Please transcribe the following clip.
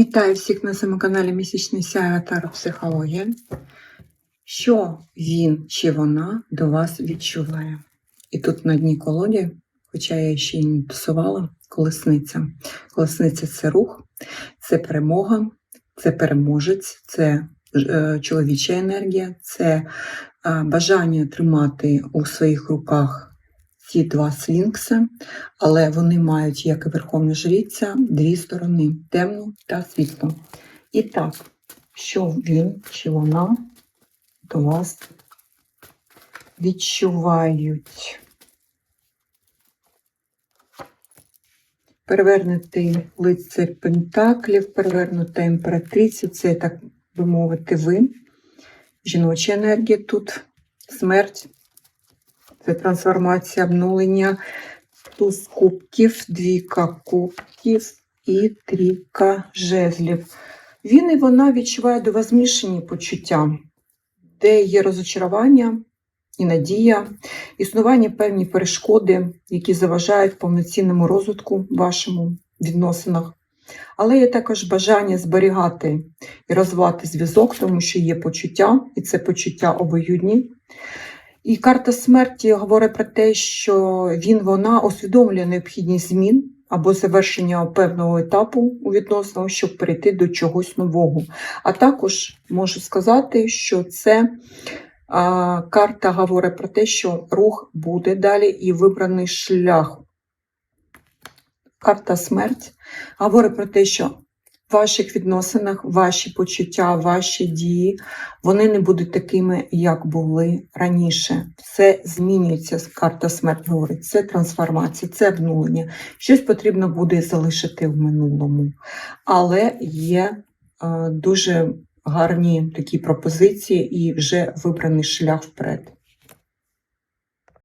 Вітаю всіх на своєму каналі Місячний Сяя Таро Психологія. Що він чи вона до вас відчуває? І тут на дні колоді, хоча я ще й не тусувала, колесниця. Колесниця це рух, це перемога, це переможець, це е, чоловіча енергія, це бажання тримати у своїх руках ці два сфінкси, але вони мають, як і Верховна Жриця, дві сторони темну та світлу. І так, що він чи вона до вас відчувають? Перевернутий лицар Пентаклів, перевернута імператриця, це, так би мовити, ви. Жіноча енергія тут, смерть, це трансформація, обнулення, туз кубків, двійка кубків і трійка жезлів. Він і вона відчуває до вас змішані почуття, де є розочарування і надія, існування певні перешкоди, які заважають повноцінному розвитку вашому відносинах. Але є також бажання зберігати і розвивати зв'язок, тому що є почуття, і це почуття обоюдні. І карта смерті говорить про те, що він, вона усвідомлює необхідність змін або завершення певного етапу у відносинах, щоб перейти до чогось нового. А також можу сказати, що це а, карта говорить про те, що рух буде далі і вибраний шлях. Карта смерть говорить про те, що ваших відносинах ваші почуття, ваші дії, вони не будуть такими, як були раніше. Це змінюється, карта смерть говорить, це трансформація, це обнулення. Щось потрібно буде залишити в минулому. Але є е, дуже гарні такі пропозиції і вже вибраний шлях вперед.